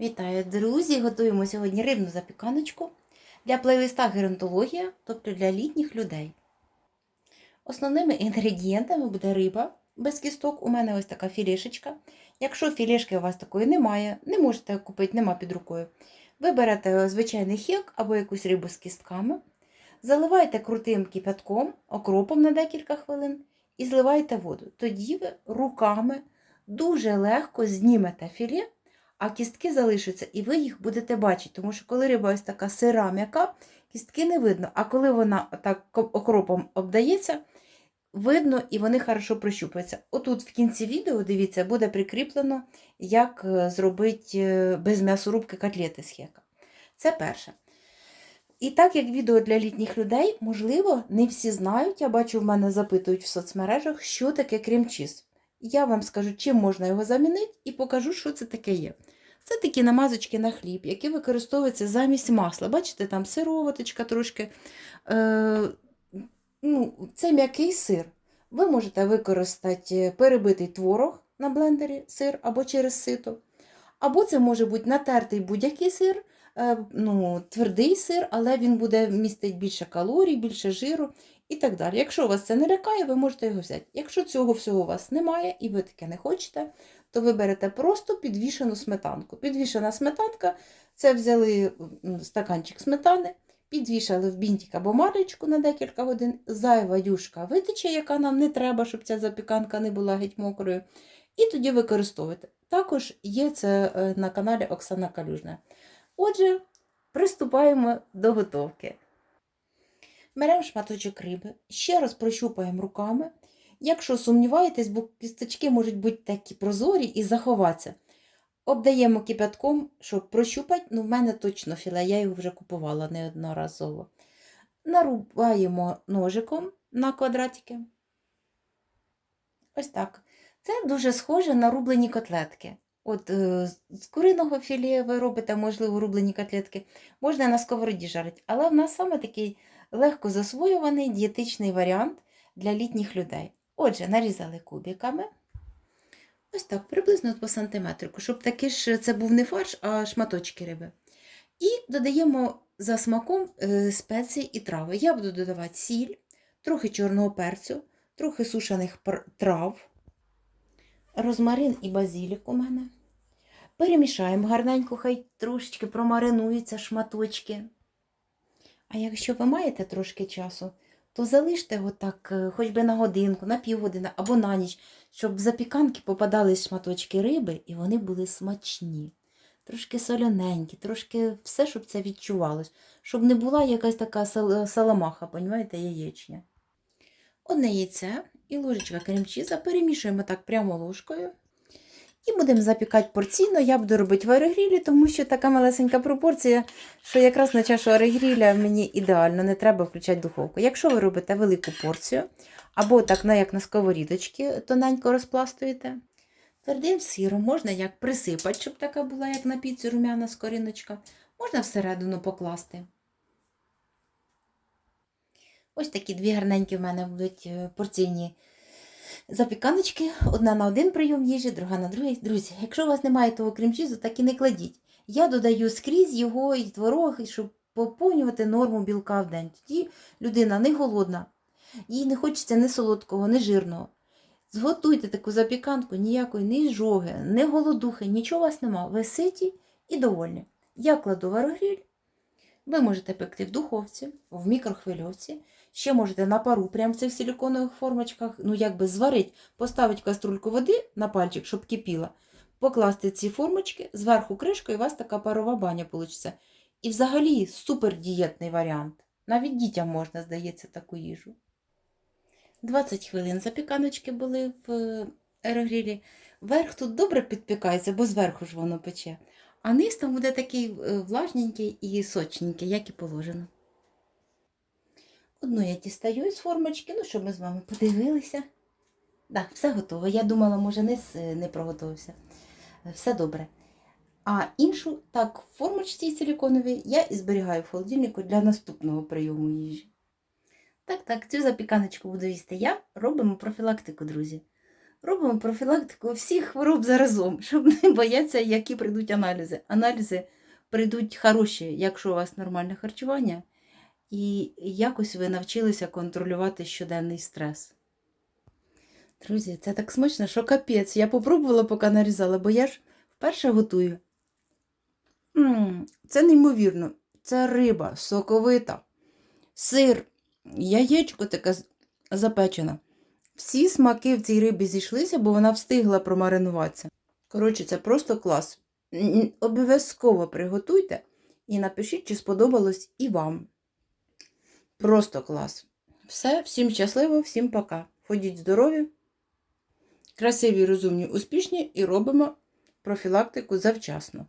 Вітаю, друзі! Готуємо сьогодні рибну запіканочку для плейлиста геронтологія, тобто для літніх людей. Основними інгредієнтами буде риба без кісток. У мене ось така філішечка. Якщо філішки у вас такої немає, не можете купити, нема під рукою. Ви берете звичайний хек або якусь рибу з кістками, заливаєте крутим кипятком, окропом на декілька хвилин і зливаєте воду. Тоді ви руками дуже легко знімете філе а кістки залишаться, і ви їх будете бачити. Тому що коли риба ось така сира м'яка, кістки не видно. А коли вона так окропом обдається, видно і вони хорошо прощупуються. Отут в кінці відео, дивіться, буде прикріплено, як е, зробити без м'ясорубки котлети з хека. Це перше. І так як відео для літніх людей, можливо, не всі знають, я бачу, в мене запитують в соцмережах, що таке крем-чіз. Я вам скажу, чим можна його замінити, і покажу, що це таке є. Це такі намазочки на хліб, які використовуються замість масла. Бачите, там сироваточка трошки. Е, ну, Це м'який сир. Ви можете використати перебитий творог на блендері, сир або через сито. Або це може бути натертий будь-який сир, е, ну, твердий сир, але він буде містити більше калорій, більше жиру і так далі. Якщо вас це не лякає, ви можете його взяти. Якщо цього всього у вас немає і ви таке не хочете, то ви берете просто підвішену сметанку. Підвішена сметанка це взяли стаканчик сметани, підвішали в бінтик або марочку на декілька годин, зайва юшка витече, яка нам не треба, щоб ця запіканка не була геть мокрою. І тоді використовуєте. Також є це е, на каналі Оксана Калюжна. Отже, приступаємо до готовки. Беремо шматочок риби, ще раз прощупаємо руками. Якщо сумніваєтесь, бо кісточки можуть бути такі прозорі і заховатися. Обдаємо кипятком, щоб прощупати, ну в мене точно філе, я його вже купувала неодноразово. Нарубаємо ножиком на квадратики. Ось так. Це дуже схоже на рублені котлетки. От е, З куриного філе ви робите, можливо, рублені котлетки, можна на сковороді жарити. Але в нас саме такий легко засвоюваний дієтичний варіант для літніх людей. Отже, нарізали кубиками. Ось так, приблизно по сантиметрику, щоб таки ж це був не фарш, а шматочки риби. І додаємо за смаком е, спеції і трави. Я буду додавати сіль, трохи чорного перцю, трохи сушених трав, розмарин і базілік у мене. Перемішаємо гарненько, хай трошечки промаринуються шматочки. А якщо ви маєте трошки часу, то залиште його так е, хоч би на годинку, на півгодини або на ніч, щоб в запіканки попадали шматочки риби і вони були смачні. Трошки солененькі, трошки все, щоб це відчувалось, щоб не була якась така саламаха, понімаєте, яєчня. Одне яйце і ложечка кремчіза перемішуємо так прямо ложкою. І будемо запікати порційно. Я буду робити в аерогрілі, тому що така малесенька пропорція, що якраз на чашу аерогріля мені ідеально, не треба включати духовку. Якщо ви робите велику порцію, або так як на сковорідочці тоненько розпластуєте, твердим сиром можна як присипати, щоб така була, як на піцу рум'яна скоріночка, можна всередину покласти. Ось такі дві гарненькі в мене будуть е, порційні запіканочки, одна на один прийом їжі, друга на другий. Друзі, якщо у вас немає того крем-чізу, так і не кладіть. Я додаю скрізь його і творог, щоб поповнювати норму білка в день. Тоді людина не голодна, їй не хочеться ні солодкого, ні жирного. Зготуйте таку запіканку, ніякої ні жоги, ні голодухи, нічого у вас нема. Ви ситі і довольні. Я кладу в аерогріль. Ви можете пекти в духовці, в мікрохвильовці. Ще можете на пару, прямо в цих силіконових формочках, ну якби зварити, поставити каструльку води на пальчик, щоб кипіла, покласти ці формочки, зверху кришку, і у вас така парова баня вийде. І взагалі супер дієтний варіант. Навіть дітям можна, здається, таку їжу. 20 хвилин запіканочки були в е, аерогрілі. Верх тут добре підпікається, бо зверху ж воно пече. А низ там буде такий е, влажненький і сочненький, як і положено. Одну я дістаю із формочки, ну, щоб ми з вами подивилися. Так, все готово. Я думала, може, низ е, не проготовився. Все добре. А іншу, так, в формочці силіконовій я і зберігаю в холодильнику для наступного прийому їжі. Так, так, цю запіканочку буду їсти я. Робимо профілактику, друзі. робимо профілактику всіх хвороб заразом, щоб не боятися, які прийдуть аналізи. Аналізи прийдуть хороші, якщо у вас нормальне харчування, і якось ви навчилися контролювати щоденний стрес. Друзі, це так смачно, що капець. Я попробувала, поки нарізала, бо я ж вперше готую. м це неймовірно. Це риба, соковита, сир, яєчко таке запечене. Всі смаки в цій рибі зійшлися, бо вона встигла промаринуватися. Коротше, це просто клас. М, м, Обов'язково приготуйте і напишіть, чи сподобалось і вам. Просто клас. Все, всім щасливо, всім пока. Ходіть здорові, красиві, розумні, успішні і робимо профілактику завчасно.